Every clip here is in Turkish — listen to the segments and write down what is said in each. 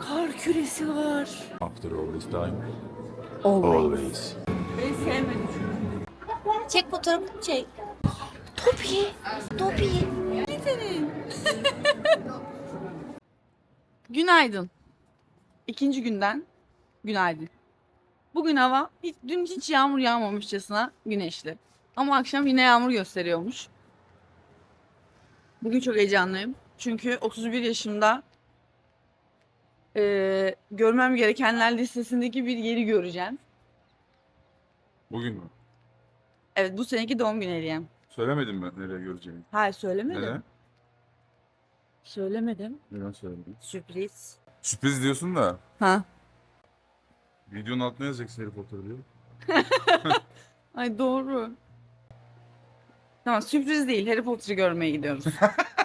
Kar küresi var. After all this time, Always. always. Ben sevmedim Çek fotoğrafını çek. Topi. Topi. Günaydın. İkinci günden günaydın. Bugün hava hiç, dün hiç yağmur yağmamışçasına güneşli. Ama akşam yine yağmur gösteriyormuş. Bugün çok heyecanlıyım. Çünkü 31 yaşımda eee, görmem gerekenler listesindeki bir yeri göreceğim. Bugün mü? Evet bu seneki doğum günü hediyem. Söylemedim mi nereye göreceğimi? Hayır söylemedim. Neden? Söylemedim. Neden söylemedin? Sürpriz. Sürpriz diyorsun da Ha. videonun altına yazacaksın Harry Potter diyor. Ay doğru. Tamam sürpriz değil. Harry Potter'ı görmeye gidiyoruz.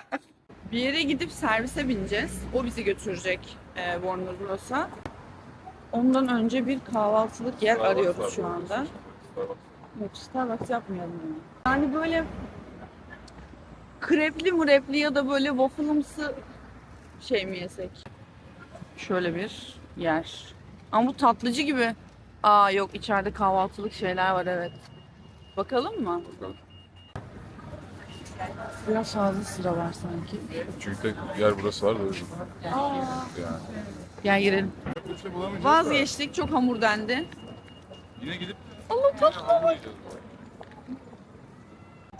bir yere gidip servise bineceğiz. O bizi götürecek e, Warner Bros'a. Ondan önce bir kahvaltılık yer arıyoruz şu anda. Yok Starbucks yapmayalım yani. Yani böyle krepli murepli ya da böyle waffle'ımsı şey mi yesek? Şöyle bir yer. Ama bu tatlıcı gibi. Aa yok içeride kahvaltılık şeyler var evet. Bakalım mı? Bakalım. Biraz fazla sıra var sanki. Çünkü tek yer burası var da yüzden. Aa. Yani. Gel girelim. Şey bulamayacağız Vazgeçtik çok hamur dendi. Yine gidip Allah tatlı.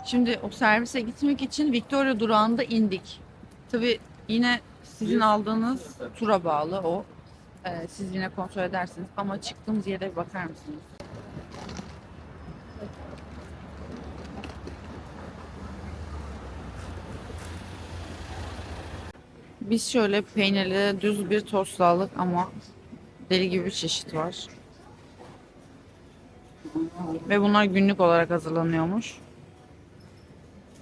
Şimdi o servise gitmek için Victoria durağında indik. Tabi yine sizin aldığınız tura bağlı o. Ee, siz yine kontrol edersiniz ama çıktığımız yere bakar mısınız? Biz şöyle peynirli düz bir tost aldık ama deli gibi çeşit var. Ve bunlar günlük olarak hazırlanıyormuş.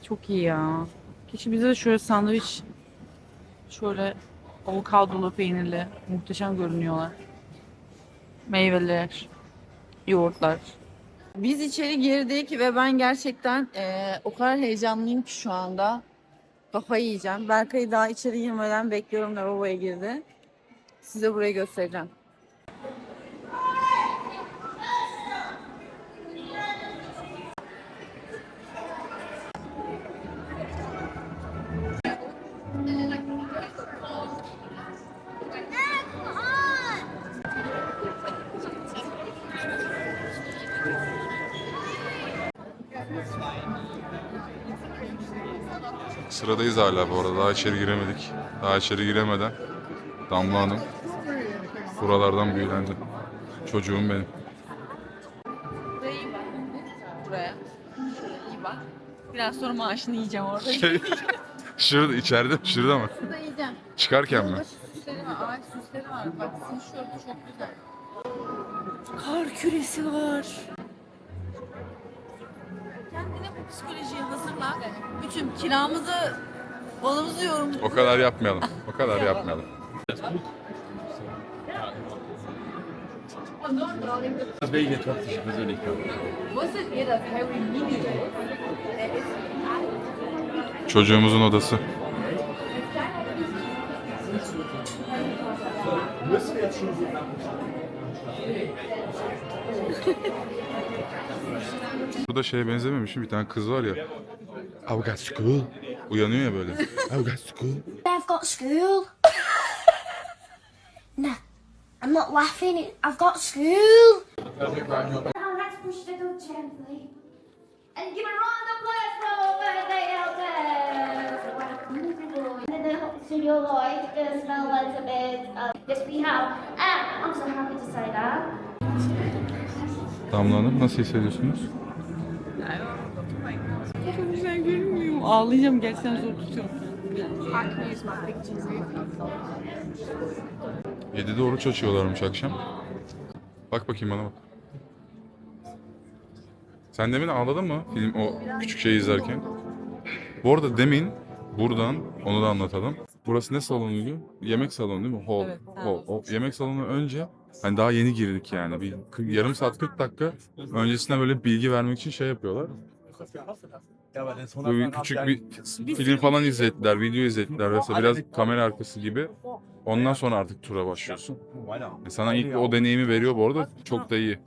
Çok iyi ya. Keşke bize de şöyle sandviç şöyle avokadolu peynirli muhteşem görünüyorlar. Meyveler, yoğurtlar. Biz içeri girdik ve ben gerçekten eee, o kadar heyecanlıyım ki şu anda. Kafayı yiyeceğim. Berkay'ı daha içeri girmeden bekliyorum lavaboya girdi. Size burayı göstereceğim. Sıradayız hala bu arada. Daha içeri giremedik. Daha içeri giremeden Damla Hanım buralardan büyülendi. Çocuğum benim. Buraya iyi bak. Buraya. Şöyle iyi bak. Biraz sonra maaşını yiyeceğim orada. Şey, şurada içeride mi? Şurada mı? Burada yiyeceğim. Çıkarken mi? Süsleri var. Ağaç süsleri var. Bak tişörtü çok güzel. Kar küresi var. Kendine bu psikolojiye hazırla. Bütün kiramızı, balımızı yorum. O kadar yapmayalım. O kadar yapmayalım. Wusstet ihr, dass Harry Mini Çocuğumuzun odası. Burada şeye benzememiş mi? Bir tane kız var ya. I've got school. Uyanıyor ya böyle. I've got school. I've got school. nah, I'm not laughing. I've got school. Now let's push the door gently. And give a round of applause for our birthday elders. And then the celluloid is smell a little bit. Uh, yes, we have. And I'm so happy to say that. Damla Hanım nasıl hissediyorsunuz? Çok güzel Ağlayacağım gerçekten zor tutuyorum. 7'de oruç açıyorlarmış akşam. Bak bakayım bana bak. Sen demin ağladın mı film o küçük şeyi izlerken? Bu arada demin buradan onu da anlatalım. Burası ne salonuydu? Yemek salonu değil mi? Hall. Evet, Hall. O yemek salonu önce hani daha yeni girdik yani. Bir yarım saat 40 dakika öncesine böyle bilgi vermek için şey yapıyorlar. Böyle küçük bir film falan izlettiler, video izlettiler mesela biraz kamera arkası gibi. Ondan sonra artık tura başlıyorsun. E Sana ilk o deneyimi veriyor bu arada çok da iyi.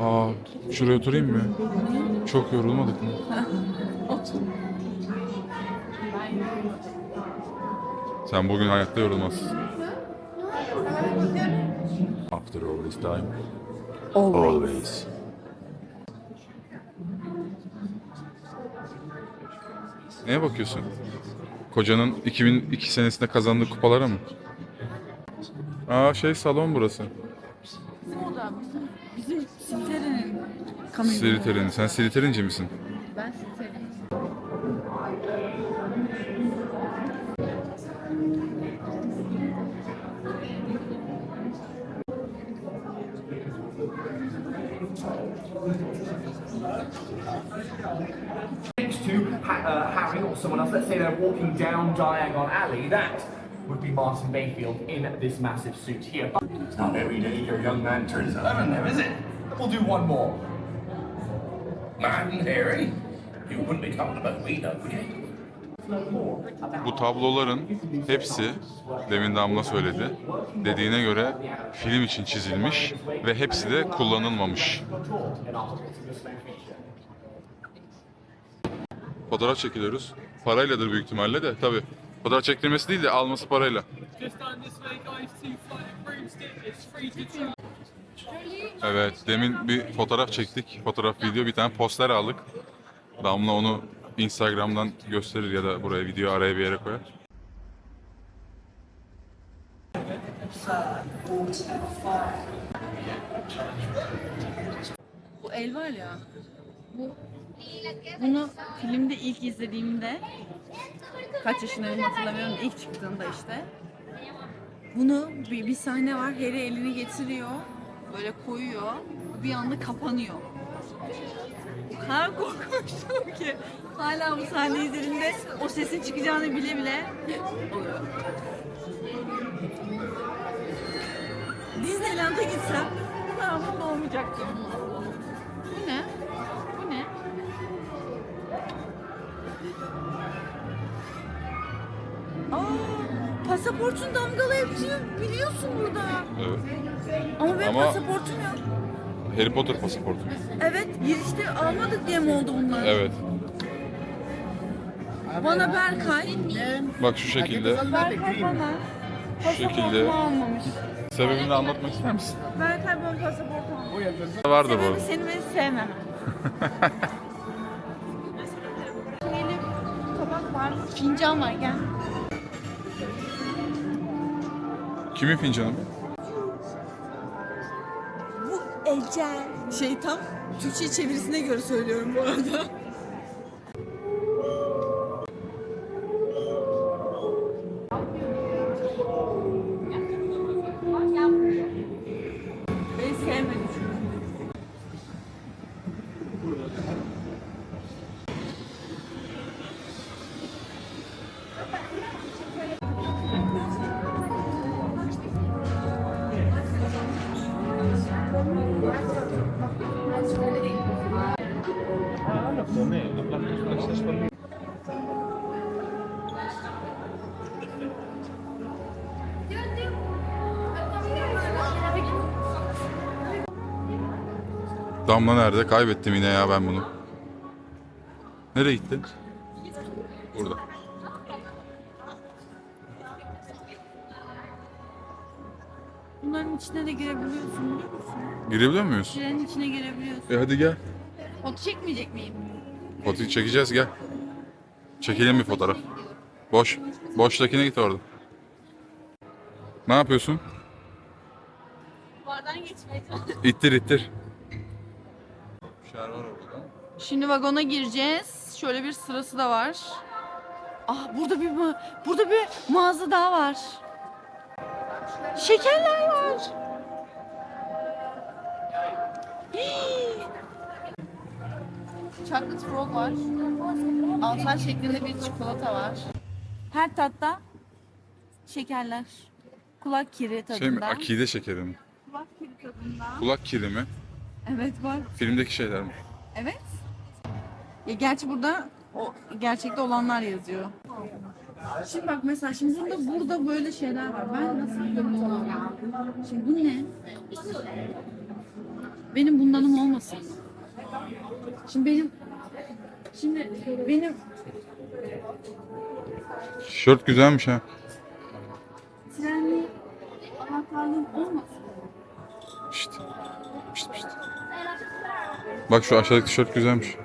Aa, şuraya oturayım mı? Çok yorulmadık mı? Otur. Sen bugün hayatta yorulmazsın. After all this time. Always. Neye bakıyorsun? Kocanın 2002 senesinde kazandığı kupalara mı? Aa şey salon burası. O da bizim kamyonu. Slytherin. Sen Slytherin'ci misin? Ben Slytherin. next to ha- uh, Harry or someone else, let's say they're walking down Diagon Alley, that would be Martin Mayfield in this massive suit here. But It's not every day your young man turns 11 there, is it? We'll do one more. Martin, Harry, you wouldn't be talking about me now, would you? Bu tabloların hepsi demin Damla söyledi. Dediğine göre film için çizilmiş ve hepsi de kullanılmamış. Fotoğraf çekiliyoruz. Parayladır büyük ihtimalle de tabi. Fotoğraf çektirmesi değil de alması parayla. Evet demin bir fotoğraf çektik. Fotoğraf video bir tane poster aldık. Damla onu Instagram'dan gösterir ya da buraya video araya bir yere koyar. Bu el var ya. Bu bunu filmde ilk izlediğimde kaç yaşındayım hatırlamıyorum ilk çıktığında işte. Bunu bir, bir sahne var. Harry elini getiriyor. Böyle koyuyor. Bir anda kapanıyor. O kadar korkmuştum ki. Hala bu sahneyi izlediğimde o sesin çıkacağını bile bile oluyor. Disneyland'a gitsem bu kadar mutlu olmayacaktım. Pasaportun damgalayıcı biliyorsun burada. Evet. Ama benim Ama- pasaportum yok. Harry Potter pasaportu. Evet, girişte almadık diye mi oldu bunlar? Evet. Bana Berkay, Bak şu şekilde. Berkay bana Şu şekilde. pasaportumu almamış. Sebebini anlatmak ister misin? Berkay bana pasaport almamış. Vardı Sebebi bu. seni beni sevmem. Gelip tabak var, fincan var gel. Kimin fincanı bu? Bu Ecel. Şey tam Türkçe çevirisine göre söylüyorum bu arada. Damla nerede? Kaybettim yine ya ben bunu. Nereye gitti? Burada. Bunların içine de girebiliyorsun biliyor musun? Girebiliyor muyuz? Trenin içine girebiliyorsun. E hadi gel. Foto çekmeyecek miyim? Fotoğrafı çekeceğiz gel. Çekelim bir fotoğraf. Boş. Boştakine git orada. Ne yapıyorsun? Bardan geçmeye İttir ittir. Şimdi vagona gireceğiz. Şöyle bir sırası da var. Ah burada bir burada bir mağaza daha var. Şekerler var. Hii. Chocolate frog var. Altar şeklinde bir çikolata var. Her tatta şekerler. Kulak kiri tadında. Şey mi? Akide şekeri mi? Kulak kiri tadında. Kulak kiri mi? Evet var. Filmdeki şeyler mi? Evet. Ya gerçi burada o gerçekte olanlar yazıyor. Şimdi bak mesela şimdi burada burada böyle şeyler var. Ben nasıl yapıyorum? Şimdi bu ne? Benim bundanım olmasın. Şimdi benim şimdi benim Tişört güzelmiş ha. trenli anahtarlığım olmasın. İşte. İşte işte. Bak şu aşağıdaki tişört güzelmiş.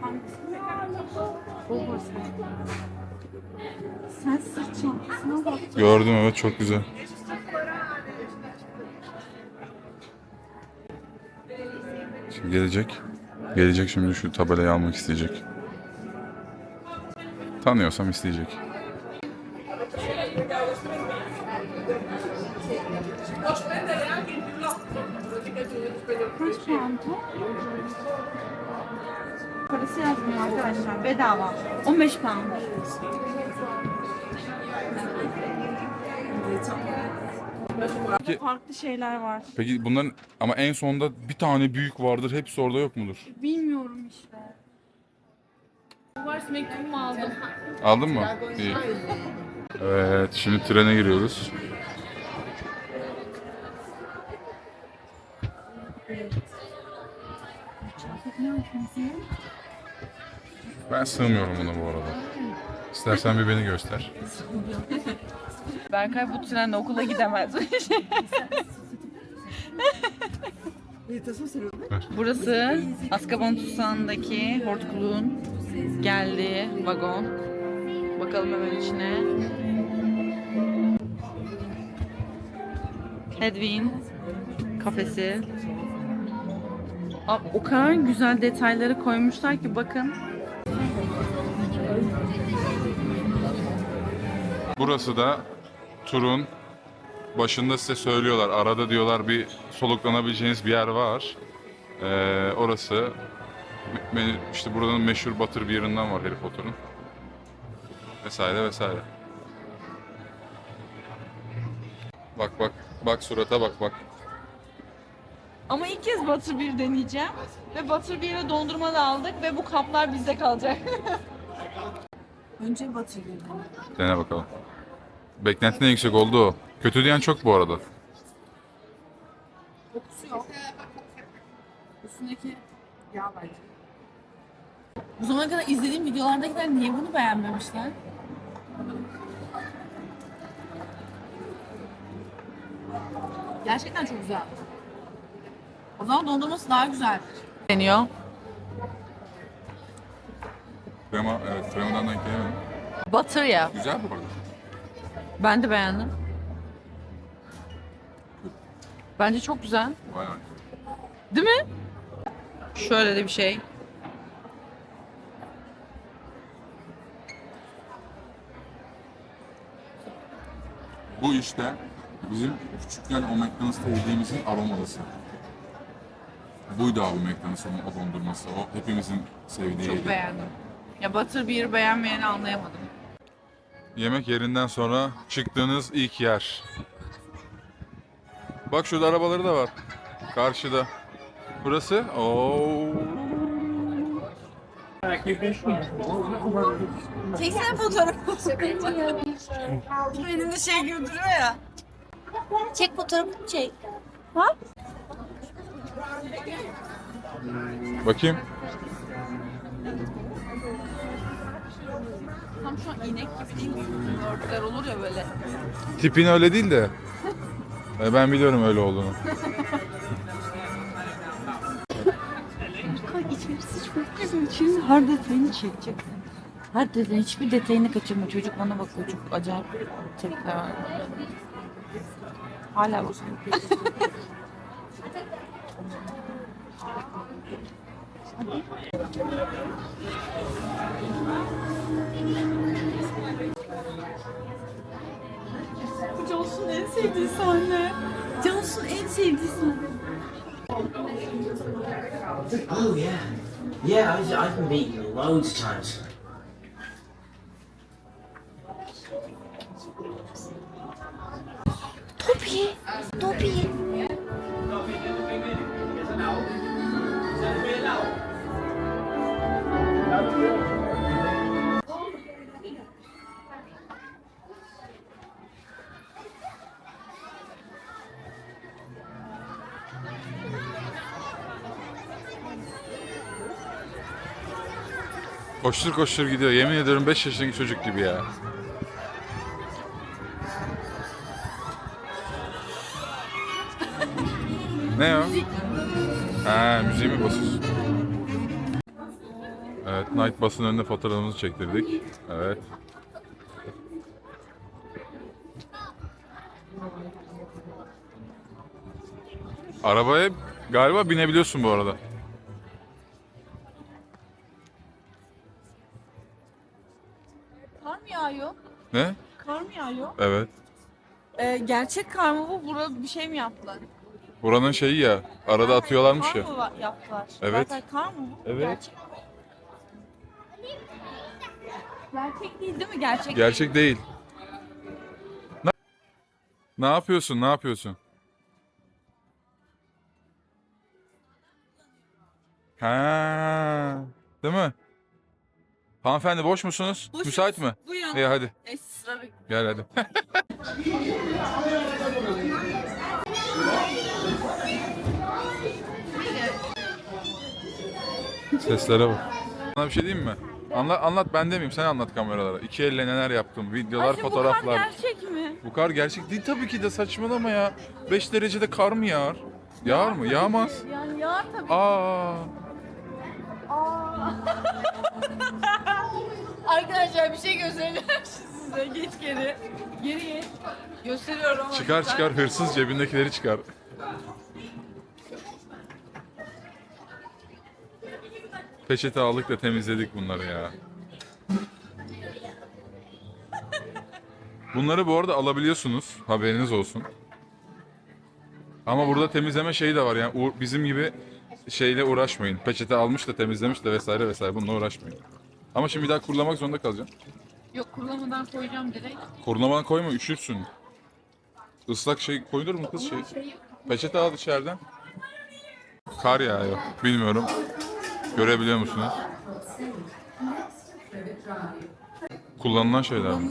Gördüm evet çok güzel. Şimdi gelecek. Gelecek şimdi şu tabelayı almak isteyecek. Tanıyorsam isteyecek. Kaç çanta? Parası yazmıyor arkadaşlar. Bedava. 15 pound. Peki- Farklı şeyler var. Peki bunların ama en sonda bir tane büyük vardır. Hepsi orada yok mudur? Bilmiyorum işte. Wars mektubumu aldım. Aldın mı? İyi. Evet, şimdi trene giriyoruz. Ben sığmıyorum buna bu arada. İstersen bir beni göster. Berkay bu trenle okula gidemez. Burası Azkaban tutsağındaki hortkuluğun geldiği vagon. Bakalım hemen içine. Hedwig'in kafesi. Aa, o kadar güzel detayları koymuşlar ki bakın. Burası da turun başında size söylüyorlar. Arada diyorlar bir soluklanabileceğiniz bir yer var. Ee, orası işte buranın meşhur Batır bir yerinden var Harry Potter'ın. Vesaire vesaire. Bak bak bak surata bak bak. Ama ilk kez Batır bir deneyeceğim. Ve Batır bir'e dondurma da aldık ve bu kaplar bizde kalacak. Önce Batır bir Dene bakalım. Beklentinin en yüksek oldu o. Kötü diyen çok bu arada. Kokusu yok. Üstündeki yağ bence. Bu zamana kadar izlediğim videolardakiler niye bunu beğenmemişler? Gerçekten çok güzel. O zaman dondurması daha güzel. Deniyor. Krema, evet kremadan denk gelemedim. Batır ya. Güzel bu arada. Ben de beğendim. Bence çok güzel. Vay vay. Değil mi? Şöyle de bir şey. Bu işte bizim küçükken o McDonald's'ta yediğimizin aromalısı. Buydu abi McDonald's'ın o dondurması. O hepimizin sevdiği. Çok beğendim. Ya Batır bir beğenmeyeni anlayamadım. Yemek yerinden sonra çıktığınız ilk yer. Bak şurada arabaları da var. Karşıda. Burası? Oo. Çeksene fotoğrafı. Benim de şey gibi duruyor ya. Çek fotoğrafı çek. Bakayım. Tam şu an inek gibi değil mi? Örgüler olur ya böyle. Tipin öyle değil de. E, Ben biliyorum öyle olduğunu. İçerisi çok güzel. Şimdi her detayını çekecek. Her detayını, hiçbir detayını kaçırma. Çocuk bana bakıyor. Çok acayip tepkiler var. Hala bakıyor. Bu sevdiği sahne. Cansu'nun en sevdiği sahne. Oh yeah. Yeah, I was, I've been beaten loads of times. Toby, Toby. Koştur koştur gidiyor. Yemin ediyorum 5 yaşındaki çocuk gibi ya. ne o? Ha, müziği mi basıyorsun? Evet, Night Bus'ın önünde fotoğrafımızı çektirdik. Evet. Arabaya galiba binebiliyorsun bu arada. Ne? Kar mı yağıyor? Evet. Ee, gerçek kar mı bu? Burada bir şey mi yaptılar? Buranın şeyi ya. Arada atıyorlarmış kar ya. mı va- yaptılar? Evet. Zaten kar mı bu? Evet. Gerçek mi? Gerçek değil değil mi? Gerçek, Gerçek değil. Ne, ne yapıyorsun? Ne yapıyorsun? Ha, değil mi? Hanımefendi boş musunuz? Boşuz. Müsait mi? Buyurun. İyi hadi. Esra. Gel hadi. Seslere bak. Sana bir şey diyeyim mi? Anlat, anlat ben demeyeyim sen anlat kameralara. İki elle neler yaptım, videolar, Ayşe, Bu fotoğraflar. kar gerçek mi? Bu kar gerçek değil tabii ki de saçmalama ya. 5 derecede kar mı yağar? Yağar mı? Yağmaz. Yani yağar tabii. Aa. Arkadaşlar bir şey göstereceğim size. Geç geri. Geri geç. Gösteriyorum. Çıkar lütfen. çıkar hırsız cebindekileri çıkar. Peçete aldık da temizledik bunları ya. Bunları bu arada alabiliyorsunuz. Haberiniz olsun. Ama burada temizleme şeyi de var yani bizim gibi şeyle uğraşmayın. Peçete almış da temizlemiş de vesaire vesaire bununla uğraşmayın. Ama şimdi bir daha kurulamak zorunda kalacaksın. Yok kurulamadan koyacağım direkt. Kurulamadan koyma üşürsün. Islak şey koyulur mu kız şey? Peçete al içeriden. Kar yağıyor. Bilmiyorum. Görebiliyor musunuz? Kullanılan şeyler mi?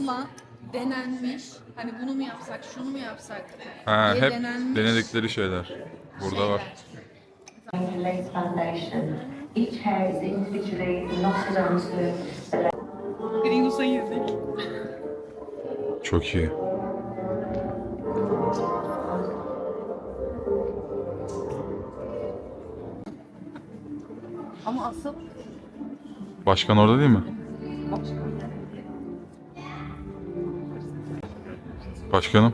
Denenmiş. Hani bunu mu yapsak, şunu mu yapsak? Ha, diye hep denenmiş denedikleri şeyler. Burada var. Lace foundation. Each hair is individually knotted onto the Gringos'a girdik. Çok iyi. Ama asıl Başkan orada değil mi? Başkanım.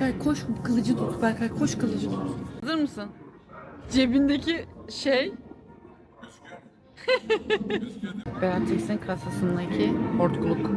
Berkay koş kılıcı tut. Berkay koş kılıcı tut. Hazır mısın? Cebindeki şey Beatrix'in kasasındaki hortkuluk.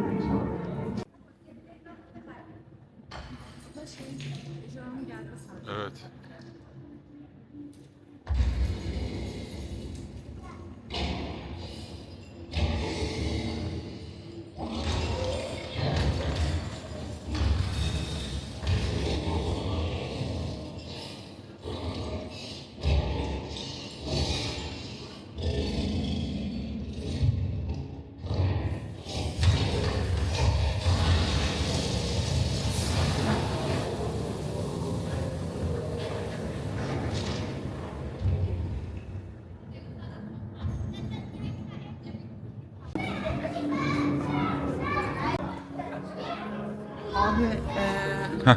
Abi eee,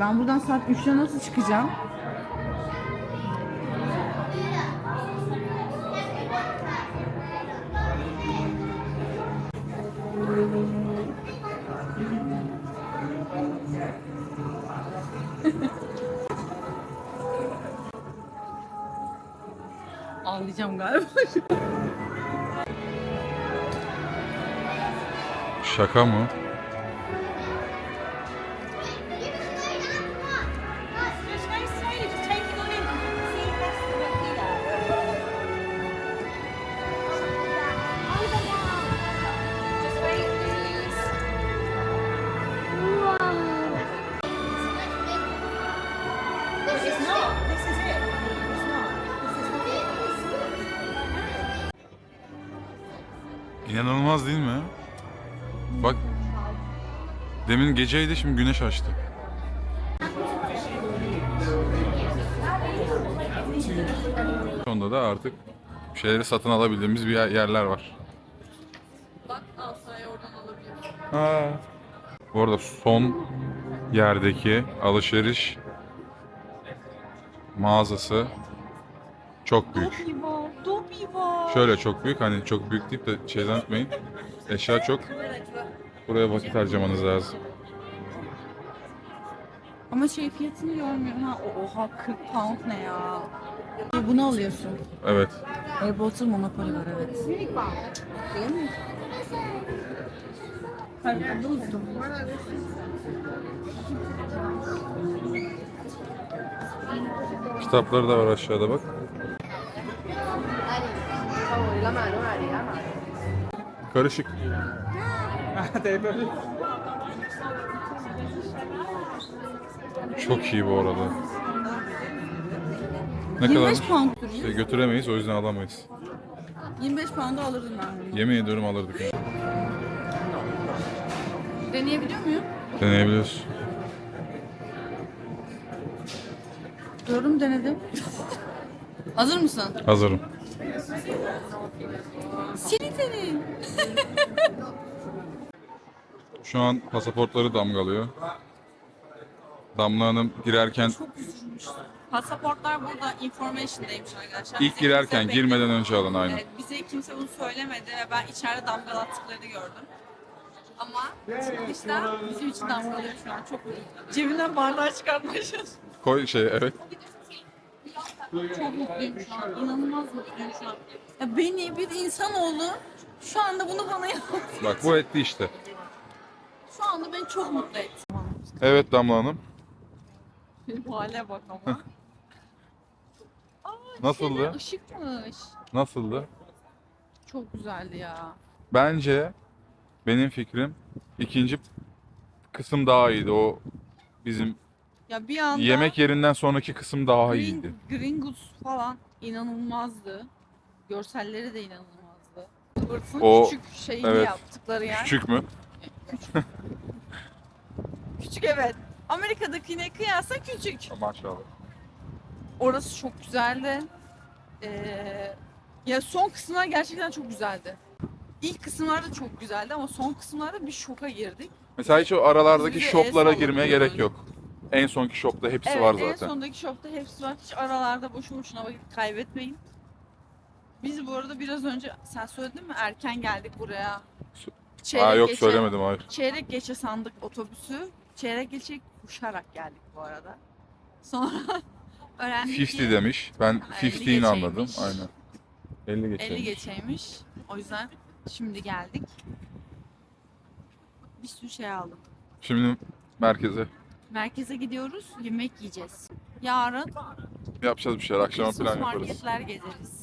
ben buradan saat 3'te nasıl çıkacağım? Ağlayacağım galiba. Şaka mı? Demin geceydi şimdi güneş açtı. Sonunda da artık şeyleri satın alabildiğimiz bir yer- yerler var. Bak Asa'yı oradan alabilir. Ha. Bu arada son yerdeki alışveriş mağazası çok büyük. Şöyle çok büyük hani çok büyük deyip de şeyden etmeyin. Eşya çok. Buraya vakit harcamanız lazım. Ama şey fiyatını görmüyorum. Ha, oha 40 pound ne ya? Bunu alıyorsun. Evet. Harry Potter Monopoly var evet. Değil mi? Kitapları da var aşağıda bak. Karışık. Çok iyi bu arada. Ne 25 kadar pound şey götüremeyiz o yüzden alamayız. 25 pound'a alırdım ben. Yemin ediyorum alırdık. Deneyebiliyor muyum? Deneyebiliyoruz. Gördüm denedim. Hazır mısın? Hazırım. Siliterin. Şu an pasaportları damgalıyor. Damla Hanım girerken Çok üzülmüş. Pasaportlar burada information'daymış arkadaşlar. ilk Bize girerken kimse girmeden önce alın aynen. Evet, bize kimse bunu söylemedi ve ben içeride damgalattıklarını gördüm. Ama çıkışta bizim için damgalıyor şu an. Çok Cebinden bardağı çalışıyorum. Koy şey evet. Çok mutluyum şu an. İnanılmaz mutluyum şu an. Ya beni bir insanoğlu şu anda bunu bana yaptı. Bak bu etti işte. Şu anda beni çok mutlu etti. Evet Damla Hanım. Bu hale bak ama. Aa, Nasıldı? şeyler Işıkmış. Nasıldı? Çok güzeldi ya. Bence benim fikrim ikinci kısım daha iyiydi. O bizim Ya bir anda yemek yerinden sonraki kısım daha Green, iyiydi. Gringus falan inanılmazdı. Görselleri de inanılmazdı. Hırtın O- küçük şeyini evet. yaptıkları yer. Küçük mü? Küçük evet. Amerika'dakine kıyasla küçük. Maşallah. Orası çok güzeldi. Ee, ya son kısımlar gerçekten çok güzeldi. İlk kısımlar da çok güzeldi ama son kısımlarda bir şoka girdik. Mesela hiç o aralardaki Bize shoplara girmeye yani. gerek yok. En sonki shopta hepsi evet, var en zaten. sondaki shopta hepsi var. Hiç aralarda boşu boşuna vakit kaybetmeyin. Biz bu arada biraz önce sen söyledin mi erken geldik buraya. Sö- Çeyrek Aa yok geçe- söylemedim hayır. Çeyrek geçe sandık otobüsü. Çeyrek geçe koşarak geldik bu arada. Sonra öğrendik 50 ki demiş. Ben Ha, 50 15 anladım. geçeymiş. Aynen. 50 geçeymiş. 50 geçeymiş. O yüzden şimdi geldik. Bir sürü şey aldım. Şimdi merkeze Merkeze gidiyoruz, yemek yiyeceğiz. Yarın yapacağız bir şeyler. Akşama Christmas plan yaparız. marketler gezeriz.